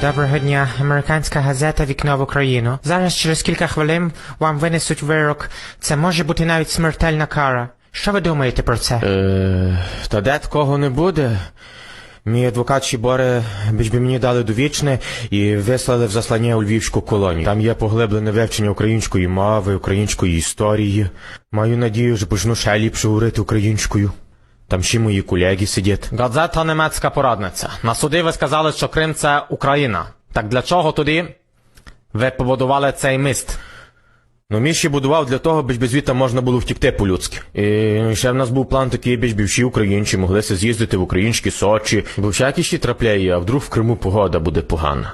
Доброго дня, американська газета Вікно в Україну. Зараз через кілька хвилин вам винесуть вирок. Це може бути навіть смертельна кара. Що ви думаєте про це? Е, та де такого не буде. Мій адвокат Шіборе, би мені дали довічне і вислали в заслання у Львівську колонію. Там є поглиблене вивчення української мови, української історії. Маю надію, що почну ще ліпше говорити українською. Там ще мої колеги сидять. Газета німецька порадниця. На суді ви сказали, що Крим це Україна. Так для чого тоді ви побудували цей міст? Ну, мій ще будував для того, без звідти можна було втікти по-людськи. І ще в нас був план такий, біж би всі українці моглися з'їздити в українські Сочі. Бо всякі ще трапляє, а вдруг в Криму погода буде погана.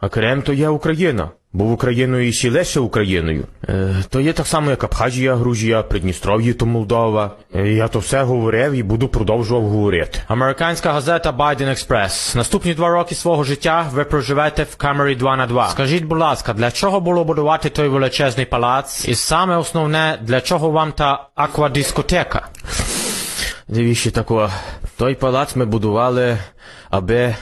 А Крим то є Україна. Був Україною і ще лише Україною. Е, то є так само, як Абхазія, Грузія, Придністров'я то Молдова. Е, я то все говорив і буду продовжував говорити. Американська газета Biden Express. Наступні два роки свого життя ви проживете в камері 2 на 2. Скажіть, будь ласка, для чого було будувати той величезний палац? І саме основне, для чого вам та аквадискотека? Дивіться тако, той палац ми будували, аби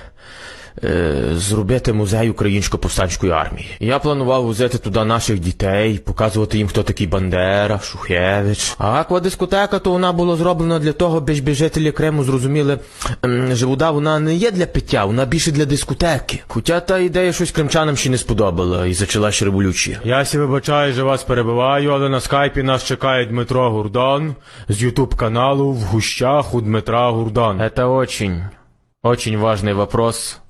зробити музей українсько повстанської армії. Я планував возити туди наших дітей, показувати їм, хто такий Бандера, Шухевич. А аквадискотека, то вона була зроблена для того, аби жителі Криму зрозуміли, ем, що вода вона не є для пиття, вона більше для дискотеки. Хоча та ідея щось кримчанам ще не сподобала і почалася революція. Я сі вибачаю, що вас перебиваю, але на скайпі нас чекає Дмитро Гурдан з Ютуб каналу в гущах у Дмитра Гурдан. Это очень, очень важный вопрос.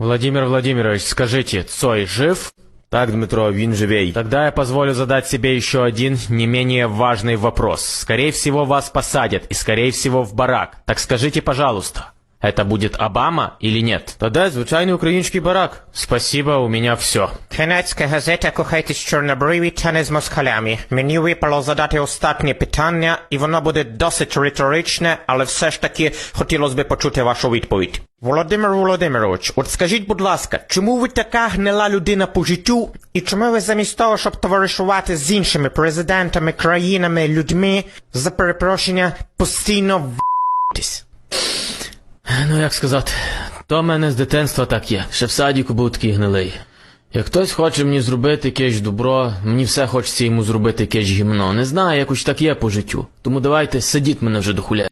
Владимир Владимирович, скажите, Цой жив? Так, Дмитро, він живий. Тогда я позволю задать себе еще один не менее важный вопрос. Скорее всего, вас посадят, и скорее всего в барак. Так скажите, пожалуйста, это будет Обама или нет? Та де звичайний український барак? Спасибо, у меня все. Канадська газета кохайтесь чорнобриві та не з москалями. Мені випало задати останнє питання, і воно буде досить риторичне, але все ж таки хотілося б почути вашу відповідь. Володимир Володимирович, от скажіть, будь ласка, чому ви така гнила людина по життю, і чому ви замість того, щоб товаришувати з іншими президентами, країнами, людьми, за перепрошення, постійно в***тесь? Ну, як сказати, то в мене з дитинства так є. Ще в садіку був такий гнилий. Як хтось хоче мені зробити якесь добро, мені все хочеться йому зробити якесь гімно. Не знаю, якось так є по життю. Тому давайте сидіть мене вже до хуля.